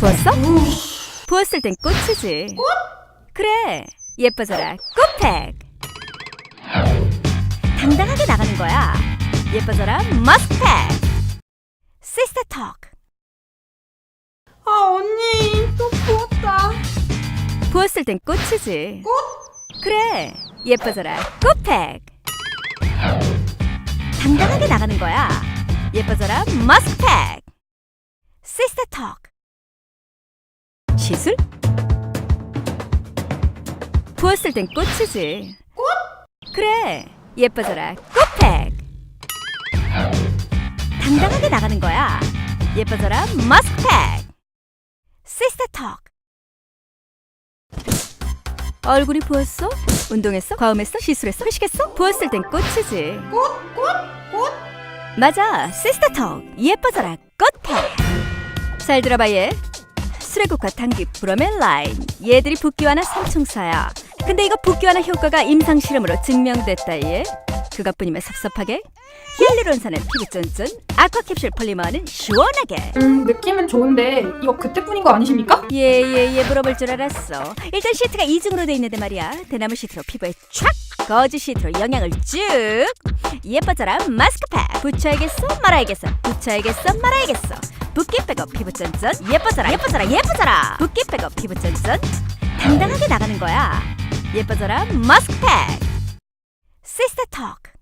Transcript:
부었어? 부었을 땐 꽃이지. 꽃? 그래. 예뻐져라. 꽃팩. 당당하게 나가는 거야. 예뻐져라. 머스크팩. 시스터 톡. 아 언니 또 부었다. 부었을 땐 꽃이지. 꽃? 그래. 예뻐져라. 꽃팩. 당당하게 나가는 거야. 예뻐져라. 머스크팩. 시스터 톡. 시술? 부었을 땐 꽃이지. 꽃? 그래. 예뻐져라. 꽃팩. 당당하게 나가는 거야. 예뻐져라. 머스크팩. 시스터 톡. 얼굴이 부었어? 운동했어? 과음했어? 시술했어? 회식했어? 부었을 땐 꽃이지. 꽃? 꽃? 꽃? 맞아, 시스터톡 예뻐져라 꽃팩. 잘 들어봐 얘. 수레국과 당귀 브로멜라인 얘들이 붓기와나 삼총사야. 근데 이거 붓기와나 효과가 임상 실험으로 증명됐다 얘. 그것뿐이면 섭섭하게. 히알루론산은 피부 쫀쫀, 아쿠아캡슐 폴리머는 시원하게. 음 느낌은 좋은데 이거 그때뿐인 거 아니십니까? 예예예 물어볼 줄 알았어. 일단 시트가 이중으로 돼 있는데 말이야. 대나무 시트로 피부에 촥, 거즈 시트로 영양을 쭉. 예뻐져라 마스크팩. 붙여야겠어 말아야겠어. 붙여야겠어 말아야겠어. 붓기 빼고 피부 쫀쫀. 예뻐져라 예뻐져라 예뻐져라. 붓기 빼고 피부 쫀쫀. 당당하게 나가는 거야. 예뻐져라 마스크팩. 시스터 톡.